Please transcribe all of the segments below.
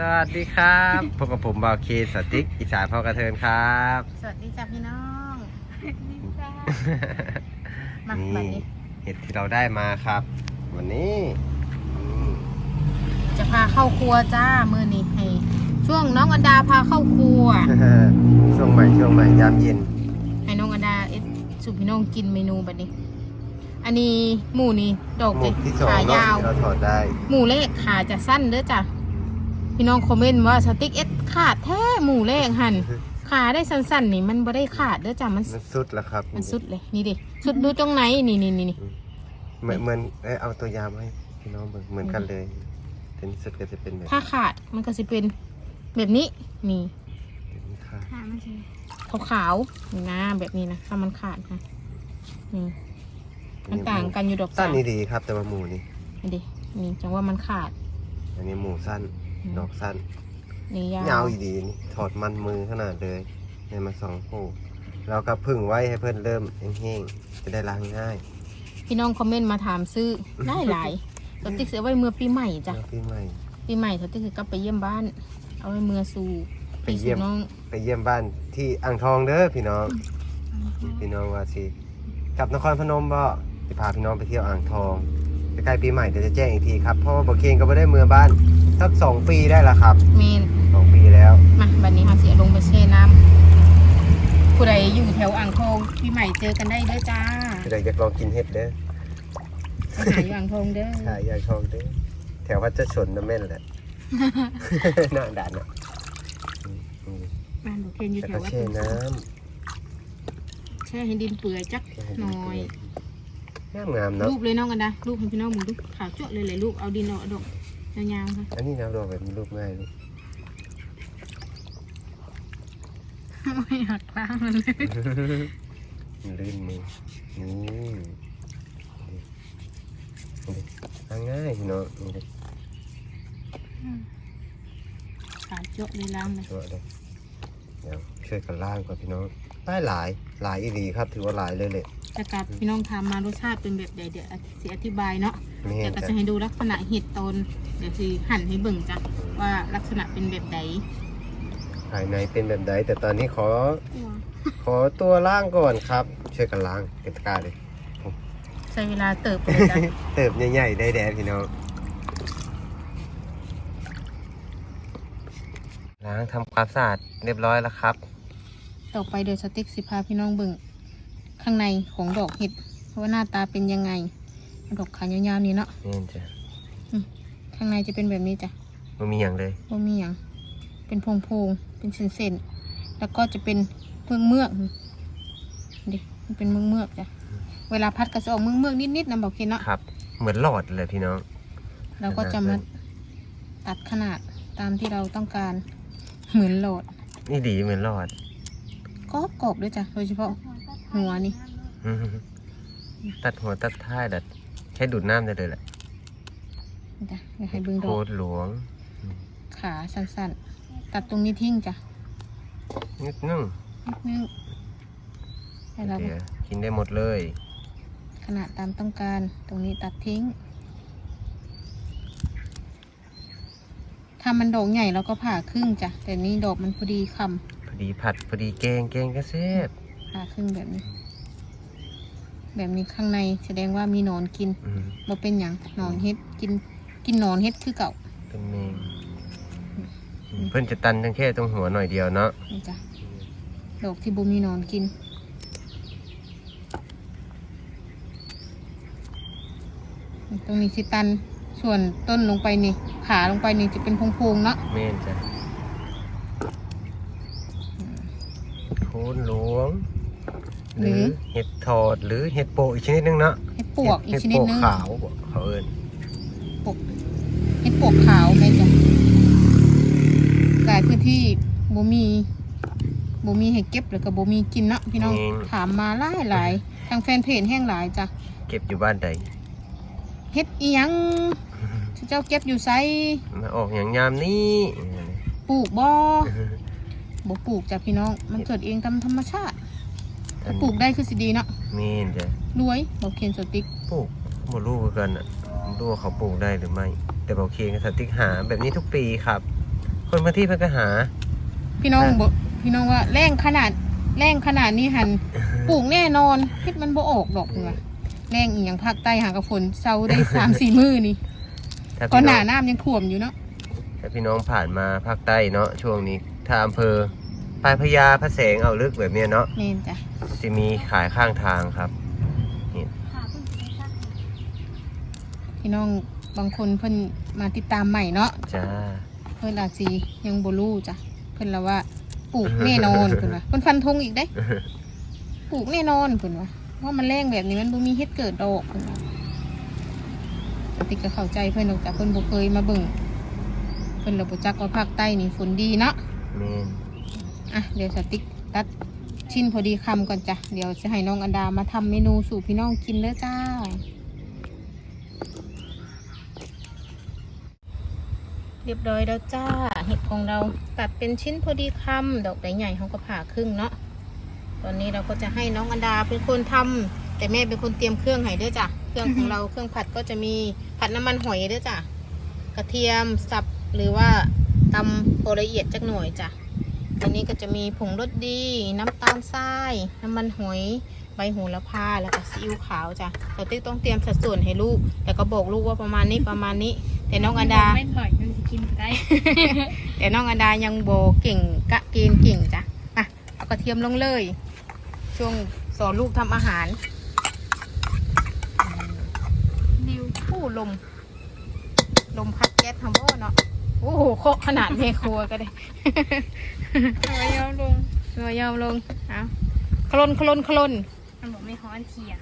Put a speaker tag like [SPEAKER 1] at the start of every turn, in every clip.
[SPEAKER 1] สวัสดีครับพบกับผมบาวเคสติ๊กอีสานพ่อกระเทินครับ
[SPEAKER 2] สวัสดีจ้าพี่น้องมา
[SPEAKER 1] นี่
[SPEAKER 2] บัดนี้
[SPEAKER 1] เห็ดที่เราได้มาครับ วันนี้อืม
[SPEAKER 2] จะพาเข้าครัวจ้ามือนี้ให้ช่วงน้องอันดาพาเข้าครัว
[SPEAKER 1] ช่วงใหม่ช่วงใหม่ยามเย็น
[SPEAKER 2] ให้น้องอันดาเอ็ดสุพี่น้องกินเมนูบัดนี้ อันนี้หมูนี่ดอก
[SPEAKER 1] หม
[SPEAKER 2] จะ
[SPEAKER 1] กที่สอง
[SPEAKER 2] ขา
[SPEAKER 1] เนาะ
[SPEAKER 2] ยาว
[SPEAKER 1] ที่เราถอดได้
[SPEAKER 2] หมูเล็กขาจะสั้นเด้อจ้ะ พี่น้องคอมเมนต์ว่าสติ๊กเอ็ดขาดแท้หมูเล็กหันขาได้สั้นๆนี่มันบ่ได้ขาดเด้อจ้ะมัน
[SPEAKER 1] มันสุดแล้วครับ
[SPEAKER 2] มันสุดเลยนี่ดิสุดดูตรงไหนนี่นี่นี่นี่
[SPEAKER 1] เหมือนเหมือนเอ้ยเอาตัวยามให้พี่น้องเบิ่งเหมือนกันเลยแต่นี่สุดก็จะเป็นแบบ
[SPEAKER 2] ถ้าขาดมันก็จะเป็นแบบนี้นี่
[SPEAKER 1] นี้ค่ะ
[SPEAKER 2] ขาวๆนี่นะแบบนี้นะถ้ามันขาดนะนี่มันต่างกันอยู่ดอก
[SPEAKER 1] สั้
[SPEAKER 2] จ้าน
[SPEAKER 1] นี่ดีครับ แต่ว่าหมูนี่
[SPEAKER 2] นี่ดินี่จังว่ามันขาด
[SPEAKER 1] อันนี้หมูสั้น
[SPEAKER 2] อืม
[SPEAKER 1] ดอกสั้น
[SPEAKER 2] นี่ยาวยา
[SPEAKER 1] วอีดีนี่ถอดมันมือขนาดเลยในมาสองคู่เราก็พึ่งไว้ให้เพื่อนเริ่มแห้งๆจะได้ล้างง่าย
[SPEAKER 2] พี่น้องคอมเมนต์มาถามซื้อได้หลายสติ๊กเสียไว้เมื่อปีใหม่จ้ะ
[SPEAKER 1] แล้วปีใหม่
[SPEAKER 2] ปีใหม่สติ๊กคือกลับไปเยี่ยมบ้าน เอาไว้เมื่อสู่
[SPEAKER 1] ไป
[SPEAKER 2] พี่
[SPEAKER 1] เยี่
[SPEAKER 2] สู่
[SPEAKER 1] ยม
[SPEAKER 2] น้อง
[SPEAKER 1] ไปเยี่ยมบ้านที่อ่างทองเด้อพี่น้อง พี่น้องว่าสิกลับนครพนมบ่จะพาพี่น้องไปเที่ยวอ่างทอง ใกล้ๆปีใหม่เดี๋ยวจะแจ้งอีกทีครับเพราะว่าบอเคนก็ไม่ได้เมือบ้านสักสองปีได้ละครับ
[SPEAKER 2] เมน
[SPEAKER 1] สองปีแล้ว
[SPEAKER 2] มาบัดนี้ค่ะเสียลงไปแช่น้ำผู้ใดอยู่แถวอ่างทองปีใหม่เจอกันได้เด้อจ้า
[SPEAKER 1] เดี๋ยวจะลองกินเห็ดเด้อ
[SPEAKER 2] ไปหาอยู่อ่างทองเด้อ
[SPEAKER 1] ขายยาทองเด้อแถววัดเจะชนน้ำแม่นแหละหน้าด่านนะอืมอืม
[SPEAKER 2] บ้านบุเคนอยู่
[SPEAKER 1] แล้ว
[SPEAKER 2] แถ
[SPEAKER 1] ก็
[SPEAKER 2] ววัด
[SPEAKER 1] แช่น้
[SPEAKER 2] แช่ให้ดินเปื่อยจักำ
[SPEAKER 1] แช่ให้
[SPEAKER 2] ห
[SPEAKER 1] ดี
[SPEAKER 2] น่อย
[SPEAKER 1] งามงามๆเนาะ
[SPEAKER 2] รูปเลยน้องกันนะรูปให้พี่น้องมึงดูขาวเจาะเลยเลยรูปเอาดินเอาดอกยาวๆค่ะ
[SPEAKER 1] อันนี้แนวดอกแบบมีรูปง่ายลูก
[SPEAKER 2] ไม่หักล้างมันเลย
[SPEAKER 1] มันลื่นมือนี่นี่นี่ทางง่ายพี่น้องนี่ดิ
[SPEAKER 2] ขาวเจาะเลยล้างเลย
[SPEAKER 1] ช่วยเลยเดี๋ยว ช่วยกันล่างก่อนพี่น้องได้หลายหลายอีหลีครับ ถือว่าหลายเลยเลย
[SPEAKER 2] จะกัดพี่น้องทำมารสชาติเป็นแบบใดเดี๋ยวสิอธิบายเนาะ
[SPEAKER 1] ไม่
[SPEAKER 2] เดี๋
[SPEAKER 1] เห็
[SPEAKER 2] ย
[SPEAKER 1] น
[SPEAKER 2] วก็
[SPEAKER 1] แต่
[SPEAKER 2] จะให้ดูลักษณะเห็ดตนเดี๋ยวสิหั่นให้เบิ่งจ้ะว่าลักษณะเป็นแบบใด
[SPEAKER 1] ภายในเป็นแบบใดแต่ตอนนี้ขอขอตัวล่างก่อนครับ ช่วยกันล้างเกตกร้าเลย
[SPEAKER 2] ใช้เวลาเติบเลยจ้ะ
[SPEAKER 1] เติบใหญ่ๆได้แดดพี่น้องล้างทำความสะอาดเรียบร้อยแล้วครับ
[SPEAKER 2] ต่อไปเดี๋ยวสติ๊กสิพาพี่น้องเบิ่งข้างในของดอกเห็ดว่าหน้าตาเป็นยังไง ดอกขายาวๆนี่เนาะ
[SPEAKER 1] นี่จ้ะ
[SPEAKER 2] ข้างในจะเป็นแบบนี้จ้ะ
[SPEAKER 1] มันมีอย่างเลย
[SPEAKER 2] ว่ามีอย่างเป็นพงพงๆเป็นเส้นๆแล้วก็จะเป็นเมือกเมือกๆดิมันเป็นเมือกเมือกๆจ้ะเวลาพัดก็จะออกเมือกเมือกๆนิดๆนะบอกเคนเนาะ
[SPEAKER 1] ครับ เหมือนหลอดเลยพี่น้อง
[SPEAKER 2] เราก็จะมาตัดขนาดตามที่เราต้องการเหมือนโหลด
[SPEAKER 1] นี่ดีเหมือนหลอด
[SPEAKER 2] กรอบกรอบๆด้วยจ้ะโดยเฉพาะหัวนี่
[SPEAKER 1] อื้อหือตัดหัวตัดท้ายดัดแค่ดูดน้ำได้เลยแหละ
[SPEAKER 2] นี่จ้ะอยากให้เบิ่งด
[SPEAKER 1] โค
[SPEAKER 2] อก
[SPEAKER 1] ตรหลวง
[SPEAKER 2] ขาสั้นๆ ตัดตรงนี้ทิ้งจ้ะ
[SPEAKER 1] นิดนึง
[SPEAKER 2] นิดนึงให้เรา
[SPEAKER 1] เดี๋ยวกินได้หมดเลย
[SPEAKER 2] ขนาดตามต้องการ ตรงนี้ตัดทิ้ง ถ้ามันดอกใหญ่เราก็ผ่าครึ่งจ้ะแต่นี่ดอกมันพอดีค
[SPEAKER 1] พอ ดีผัดพอดีแกงแกงก็แซ่บำ
[SPEAKER 2] ผ่าครึ่งแบบนี้ แบบนี้ข้างในแสดงว่ามีหนอนกิน
[SPEAKER 1] อืม
[SPEAKER 2] บ่เป็นอย่างหนอนเฮ็ดกินกินหนอนเฮ็ดคือเก่า
[SPEAKER 1] เป็นเมงอืมเพื่อนจะตันจังแค่ตรงหัวหน่อยเดียวเนาะ
[SPEAKER 2] นี่จ้ะดอกที่บ่มีหนอนกิน ตรงนี้สิตันส่วนต้นลงไปนี่ขาลงไปนี่จะเป็นพงๆเนาะ
[SPEAKER 1] เมนจ้ะ คนหลวง หรือเห็ดถอดหรือเห็ดโปะอีกชนิดนึงเนาะ
[SPEAKER 2] เห็ดปวกอีก
[SPEAKER 1] เห็ด
[SPEAKER 2] ชนิดนึง
[SPEAKER 1] โปะขาวบอกเขาเอิญ
[SPEAKER 2] ปกเห็ดปวกขาวแม่จ้ะหลายพื้นที่บ่มีบ่มีให้เก็บหรือก็บ่มีกินเนาะพี่น้องถามมาหลายหลายทางแฟนเพจแห้งหลายจ้ะ
[SPEAKER 1] เก็บอยู่บ้านใด
[SPEAKER 2] เฮ็ดอีหยังเจ้าเก็บอยู่ไส
[SPEAKER 1] มาออกอย่างยามนี้
[SPEAKER 2] ปลูกบ่ บ่ปลูกจ้ะพี่น้อง มันเกิดเองตามธรรมชาติถ้าปลูกได้คือสิดีเนาะ
[SPEAKER 1] เมนจ้ะ
[SPEAKER 2] รวยบ่เคนสติก
[SPEAKER 1] ปลูกบ่รู้คือกันอะบ่รู้ว่าเขาปลูกได้หรือไม่ แต่บอกเคียงกับสติ๊กหาแบบนี้ทุกปีครับ คนพื้นที่เพิ่นก็หา
[SPEAKER 2] พี่น้องบอกพี่น้องว่าแรงขนาดแรงขนาดนี้หันปลูกแน่นอนพิษมันบ่ออกดอกเนะแรงอีกอย่างภาคใต้หางกระฝนเซาได้สามสี่มือนี่
[SPEAKER 1] ถ้า
[SPEAKER 2] ก็
[SPEAKER 1] พี่
[SPEAKER 2] ห
[SPEAKER 1] น้
[SPEAKER 2] นา
[SPEAKER 1] อง
[SPEAKER 2] น้ำยังท่วมอยู่เนาะ
[SPEAKER 1] ถ้าพี่น้องผ่านมาภาคใต้เนาะช่วงนี้ ถ้าอำเภอปลายพญาพระแสงเอาลึกแบบเนี้ยเนาะ
[SPEAKER 2] เน่นจ้ะ
[SPEAKER 1] จะมีขายข้างทางครับ
[SPEAKER 3] ค่ะเพิ่งไปซัก
[SPEAKER 2] พี่น้องบางคนเพิ่นมาติดตามใหม่เนาะ
[SPEAKER 1] จ้า
[SPEAKER 2] เพิ่นอาจสิยังบ่รู้จ้ะเพิ่นละว่าปลูกแน่นอนเพิ่นว่าเพิ่นฟันธงอีกได้ ปลูกแน่นอนเพิ่นว่าว่ามันแรงแบบนี้มันบ่มีเฮ็ดเกิดดอกเพิ่นว่าปฏิก็เข้าใจเพิ่นดอกแต่เพิ่นบ่เคยมาเบิ่งเพิ่นละบ่จักว่าภาคใต้นี่ฝนดีเนาะ
[SPEAKER 1] แม่น
[SPEAKER 2] อะเดี๋ยวสติ๊กตัดชิ้นพอดีคำก่อนจ้ะ เดี๋ยวจะให้น้องอันดามาทำเมนูสู่พี่น้องกินเลยจ้า เรียบร้อยแล้วจ้า เห็ดของเราตัดเป็นชิ้นพอดีคำดอกใหญ่ๆเขาก็ผ่าครึ่งเนาะ ตอนนี้เราก็จะให้น้องอันดาเป็นคนทำแต่แม่เป็นคนเตรียมเครื่องให้ด้วยจ้ะ เครื่องของเราเครื่องผัดก็จะมีผัดน้ำมันหอยด้วยจ้ะ กระเทียมสับหรือว่า ตำโปละเอียดจักหน่อยจ้ะอันนี้ก็จะมีผงรสดี น้ำตาลทราย น้ำมันหอยใบโหระพาแล้วก็ซีอิ๊วขาวจ้ะเราติ๊กต้องเตรียมสัดส่วนให้ลูกแล้วก็บอกลูกว่าประมาณนี้ประมาณนี้ แต่น้องอันดา
[SPEAKER 3] ไม่ถอยมันจะกินได้
[SPEAKER 2] แต่น้องอันดายังโบเก่งกะเกณฑ์เก่งจ้ะอะเอากระเทียมลงเลย ช่วงสอนลูกทำอาหารดิวผู้ลม ลมพัดแก๊สทำโบ้เนาะ โอ้โหเคาะขนาดเมครัวก็ได้
[SPEAKER 3] เอาไว้ยอมลง
[SPEAKER 2] เงยยอมลงเอาคลนคลนคลน
[SPEAKER 3] มันบอกไม่ฮ้อนเทีย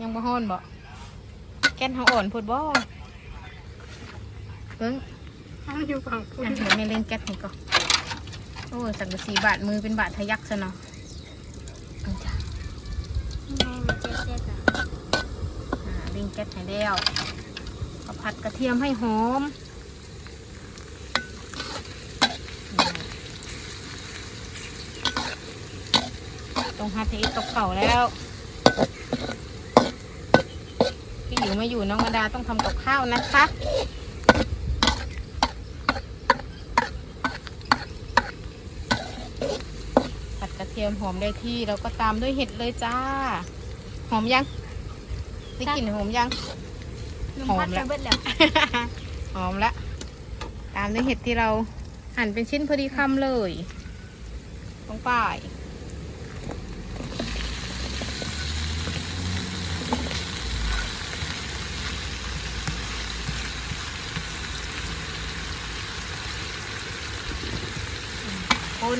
[SPEAKER 2] ยังบ่ฮ้อนบ่แก๊สเขาอ่อนพูดบ่เพิ่ง
[SPEAKER 3] ห้องอยู่ฝั่งคุ
[SPEAKER 2] อะ
[SPEAKER 3] ณ
[SPEAKER 2] เดี๋ยวไม่เล่นแก๊สให้ก่อนโอ้ยสักกะสีบาทมือเป็นบาททะยักซะเนาะเอาจ้ะ
[SPEAKER 3] ไม่มันเจ๊เจ๊จ้ะ
[SPEAKER 2] อ่าเล่นแก๊สให้แล้วก็ผัดกระเทียมให้หอม ต้องหัดให้ตกเข่าแล้ว พี่อยู่ไม่อยู่น้องอดาต้องทำกับข้าวนะคะผัดกระเทียมหอมได้ที่เราก็ตามด้วยเห็ดเลยจ้า หอมยังได้กลิ่นหอมยัง
[SPEAKER 3] ลุง
[SPEAKER 2] หอม
[SPEAKER 3] พัด
[SPEAKER 2] แล้
[SPEAKER 3] ไป
[SPEAKER 2] ว
[SPEAKER 3] เบิดแล้ว
[SPEAKER 2] หอมละตามด้วยเห็ดที่เราหั่นเป็นชิ้นพอดีคำเลยลงไป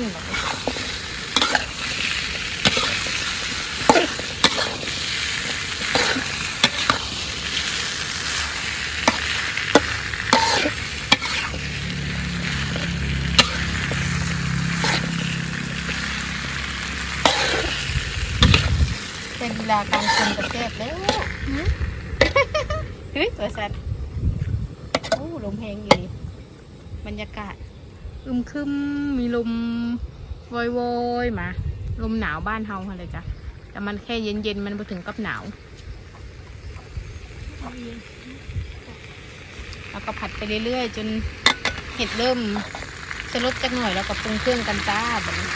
[SPEAKER 2] ข้นแบบนี้เป็นเวลาการคนกระเทศแล้วเฮ้ยตัวสัตว์โอ้ลมแหงอยู่นี่บรรยากาศ อึมครึมมีลมวอยวอยมา ลมหนาวบ้านเฮาค่ะเลยจ้ะแต่มันแค่เย็นๆมันไปถึงกับหนาว แล้วก็ผัดไปเรื่อยๆ จนเห็ดเริ่มจะลดจักหน่อยแล้วก็ปรุงเครื่องกันจ้าแบบนี้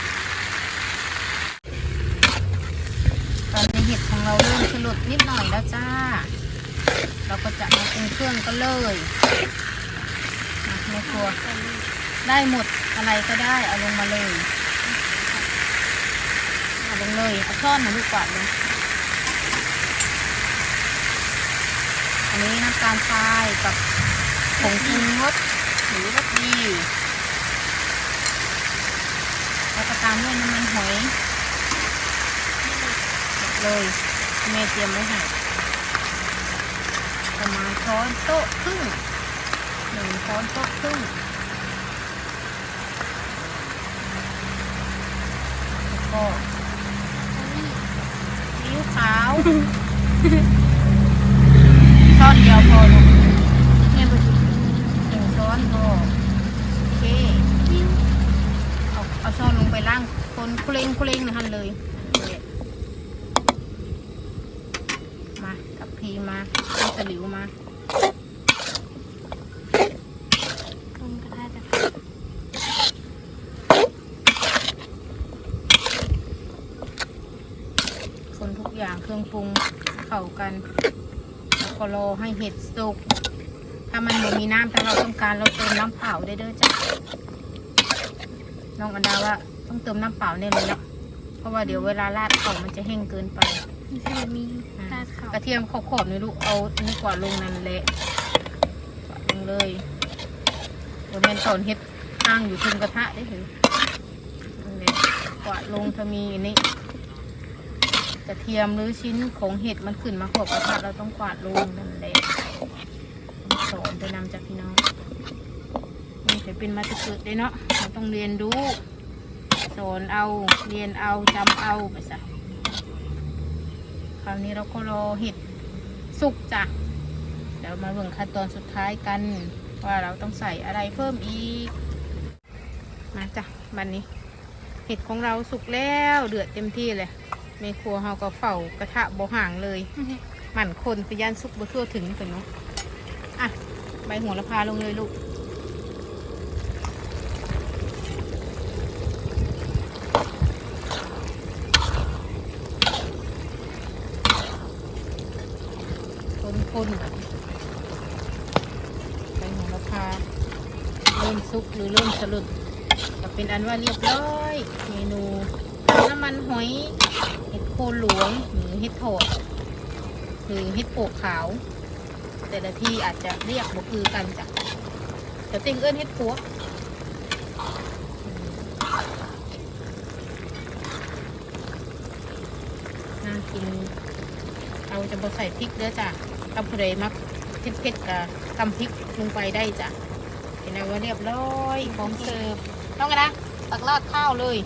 [SPEAKER 2] ตอนนี้เห็ดของเราเริ่มสลดนิดหน่อยแล้วจ้า เราก็จะมาปรุงเครื่องกันเลยมาในครัว ได้หมดอะไรก็ได้เอาลงมาเลยเอาลงเลยเอาช้อนมาลูกกวาดเลยอันนี้น้ำตาลทรายกับผงปรุงรสหรือรสดีแล้วก็ตามด้วยน้ำมันหอยหมดเลยแม่เตรียมไว้ให้ประมาณช้อนโต๊ะครึ่งหนึ่งช้อนโต๊ะครึ่ง แล้ว ก็ซีอิ๊วขาวช้อนเดียวพอลูกเนี่ยไปหนึ่งช้อนพอโอเคเอาเอาช้อนลงไปล่างคนคุเลงคุเลงนะฮันเลย มากับพีมาเอาตะหลิวมา
[SPEAKER 3] ต้มกระทะจะ
[SPEAKER 2] อย่าง เครื่องปรุงเข้ากันแล้วก็รอให้เห็ดสุก ถ้ามันไม่มีน้ำถ้าเราต้องการเราเติมน้ำเปล่าได้เด้อจ้ะน้องอันดาว่าต้องเติมน้ำเปล่าแน่เลยเนาะเพราะว่าเดี๋ยวเวลาราดเขามันจะแห้งเกินไป
[SPEAKER 3] มีขนมมีตาขาว
[SPEAKER 2] กระเทียมขอบๆนี่ลูกเอานี่กวาดลงนั่นแหละกวาดลงเลยเดี๋ยวแม่นตอนเฮ็ดอ้างอยู่ทึงกระทะได้ถึงนั่นแหละกวาดลงถ้ามีอันนี้ กระเทียมหรือชิ้นของเห็ดมันขึ้นมาขอบกระทะเราต้องกวาดลงนั่นแหละสอนไปนำจากพี่น้องนี่เคยเป็นมาตะเกิดเลยเนาะเราต้องเรียนรู้สอนเอาเรียนเอาจำเอาไปซะคราวนี้เราก็รอเห็ดสุกจ้ะเดี๋ยวมาเบิ่งขั้นตอนสุดท้ายกัน ว่าเราต้องใส่อะไรเพิ่มอีกมาจ้ะบันนี้ เห็ดของเราสุกแล้วเดือดเต็มที่เลย ในครัวเราก็เฝ้ากระทะบ่ห่างเลย หมั่นคนไปย่านสุกบ่ทั่วถึงเป็นเนาะอะใบหัวละพาลงเลยลูกคนคนๆใบหัวละพาเริ่มสุกหรือเริ่มสลุดก็เป็นอันว่าเรียบร้อย เมนูน้ำมันหอย โคนหลวงหรือเห็ดโถดหรือเห็ดโปกขาว แต่ละที่อาจจะเรียกบ่คือกันจ้ะแต่ติงเอิ้นเห็ดปัวน่ากินเราจะบ่ใส่พริกเด้อจ้ะถ้าผู้ใดมักเผ็ดๆก็ตำพริกลงไปได้จ้ะเห็นไหมว่าเรียบร้อยพร้อมเสิร์ฟต้องกันนะตักราดข้าวเลย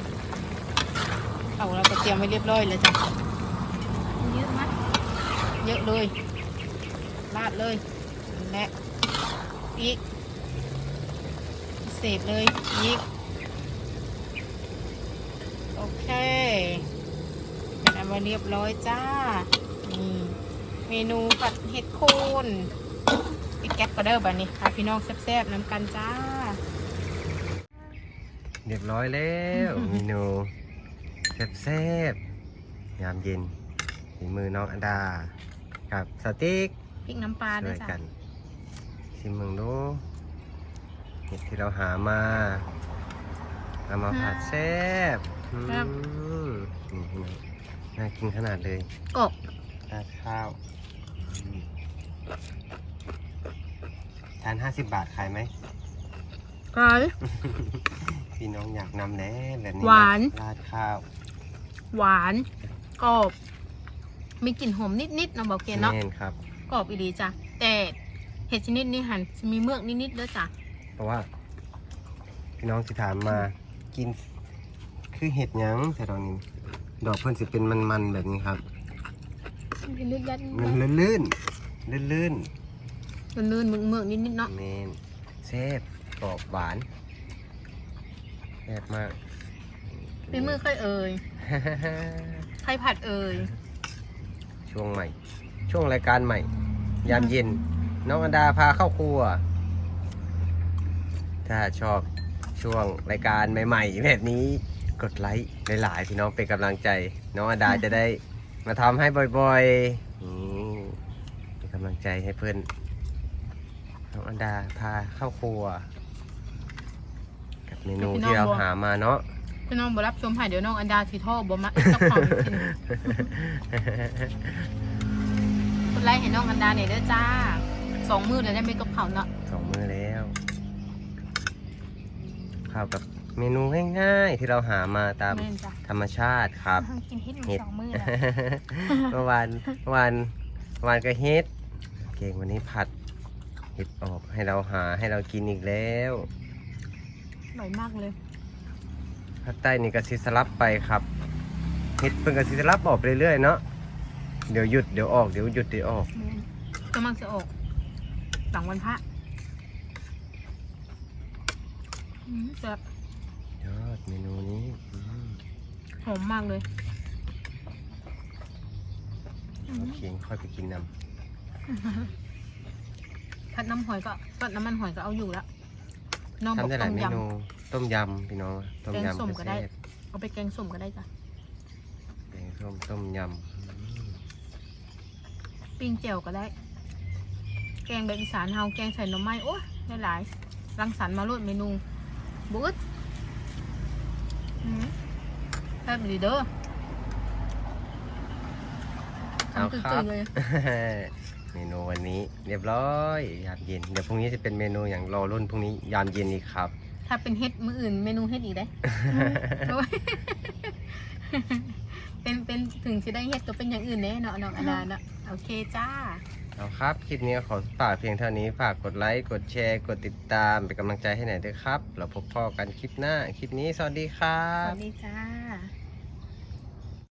[SPEAKER 2] ข้าวเราก็เตรียมไว้เรียบร้อยแล้วจ้ะ
[SPEAKER 3] เยอะมาก
[SPEAKER 2] เยอะเลยราดเลยนั่นแหละอีกพิเศษเลยอีกโอเคเป็นอันว่าเรียบร้อยจ้านี่เมนูผัดเห็ดโคนปิกแก๊ปก็เด้อบันนี้พาพี่น้องแซ่บๆน้ำกันจ้า
[SPEAKER 1] เรียบร้อยแล้วเมนู แซ่บๆยามเย็นฝีมือน้องอันดา กับสติ๊ก
[SPEAKER 2] พริกน้ำปลา
[SPEAKER 1] ช่
[SPEAKER 2] ด้ว
[SPEAKER 1] วยย
[SPEAKER 2] จ้ะ
[SPEAKER 1] กันชิมมึงดูเห็ดที่เราหามาเอามาผัดแซ่บอืมนี่เห็นไหมน่ากินขนาดเลย
[SPEAKER 2] กบ
[SPEAKER 1] ราดข้าวอืมทานห้าสิบบาทขายไหม
[SPEAKER 2] กรอย
[SPEAKER 1] พี่น้องอยากนำแน่แบบนี้ะ
[SPEAKER 2] หวาน
[SPEAKER 1] ราดข้าว
[SPEAKER 2] หวานกรอบ มีกลิ่นหอมนิดๆนะบอกเกนเนาะ
[SPEAKER 1] แน่นครับ
[SPEAKER 2] กรอบอีหลีจ้ะแต่เห็ดชนิดนี้หันจะมีเมือกนิดๆเด้อจ้ะ
[SPEAKER 1] เพราะว่าพี่น้องสิถามมากิน คือเห็ดหยังแต่ตอนนี้ ดอกเพิ่นสิเป็นมันๆแบบนี้ครับ
[SPEAKER 3] เป็นลึกยัด
[SPEAKER 1] มันลื่นๆลื่น
[SPEAKER 2] ลื่นๆเมือกๆนิดๆเนาะ
[SPEAKER 1] ๆเมนแซ่บกรอบหวานแซ่บมาก
[SPEAKER 2] เป็นมือใครเอ่ย ใครผัดเอ่ย
[SPEAKER 1] ช่วงใหม่ ช่วงรายการใหม่ ยามเย็น น้องอันดาพาเข้าครัว ถ้าชอบช่วงรายการใหม่ๆแบบนี้กดไลค์หลายๆพี่น้องเป็นกำลังใจ น้องอันดาจะได้มาทำให้บ่อยๆนี่เป็นกำลังใจให้เพื่อนน้องอันดาพาเข้าครัว กับเมนูที่เราหามาเนาะ
[SPEAKER 2] พี่น้องบ่รับชมผ่านเดี๋ยวน้องอันดาสีท่อบ่มาเจ้าของกินกดไลค์ให้น้องอันดาหน่อยเด้อจ้าสองมือเลยได้ไหมกับเขาวเนาะ
[SPEAKER 1] สองมือแล้วข้าวกับเมนูง่ายๆ ที่เราหามาตาม
[SPEAKER 2] แม่นจ้ะ
[SPEAKER 1] ธรรมชาติครับ
[SPEAKER 3] กินเฮ็ดมา
[SPEAKER 1] เห็ด
[SPEAKER 3] สองมื้อแล้ว
[SPEAKER 1] เมื่อวานเมื่อวานเมื่อวานก็เฮ็ดเก่งวันนี้ผัดเห็ดออกให้เราหาให้เรากินอีกแล้ว
[SPEAKER 2] อร่อยมากเลย
[SPEAKER 1] ภาคใต้นี่ก็สิสลับไปครับเห็ดเป็นก็สิสลับออกไปเรื่อยๆเนาะเดี๋ยวหยุดเดี๋ยวออกเดี๋ยวหยุดเดี๋ยวออก
[SPEAKER 2] กำลังจะออกหลังวันพระอืมแบบ
[SPEAKER 1] ยอดเมนูนี้อืม
[SPEAKER 2] หอมมากเลย
[SPEAKER 1] โอเคค่อยไปกินน้
[SPEAKER 2] ผัดน้ำหอยก็ผัดน้ำมันหอยก็เอาอยู่แล้วน้องำบอก
[SPEAKER 1] ทำได้ห
[SPEAKER 2] ต้
[SPEAKER 1] ลาย
[SPEAKER 2] ม
[SPEAKER 1] เม
[SPEAKER 2] ย
[SPEAKER 1] นู ต้มยำพี่น้องต้ม
[SPEAKER 2] แกง
[SPEAKER 1] ยำ
[SPEAKER 2] ส้มก็ได้
[SPEAKER 1] แซ่บำ
[SPEAKER 2] เอาไปแกงส้มก็ได้จ้ะ
[SPEAKER 1] แกงส้มต้มยำอืม
[SPEAKER 2] ปิ้งเจียวก็ได้ แกงแบบอีสานเฮาแกงใส่หน่อไม้โอ้ยได้หลายรังสรรค์มาโลดเมนูบอึดอืมแซ่บดีเด้อ
[SPEAKER 1] เอา
[SPEAKER 2] ทำตื่
[SPEAKER 1] ครับ
[SPEAKER 2] นๆเลย
[SPEAKER 1] เมนูวันนี้ เรียบร้อยยามเย็นเดี๋ยวพรุ่งนี้จะเป็นเมนูอย่างรอรุ่นพรุ่งนี้ยามเย็นอีกครับ
[SPEAKER 2] ถ้าเป็นเฮ็ดมืออื่นเมนูเฮ็ดอีกได้โอ้ยเป็นเป็นถึงจะได้เฮ็ดก็เป็นอย่างอื่นแน่เนาะน้องอดาเนาะโอเคจ้า
[SPEAKER 1] เอาครับ คลิปนี้ขอฝากเพียงเท่านี้ ฝากกดไลค์ กดแชร์ กดติดตาม เป็นกำลังใจให้หน่อยด้วยครับ เราพบพ่อกันคลิปหน้า คลิปนี้สวัสดีครั
[SPEAKER 2] ส
[SPEAKER 1] บ
[SPEAKER 2] วัสดีจ้า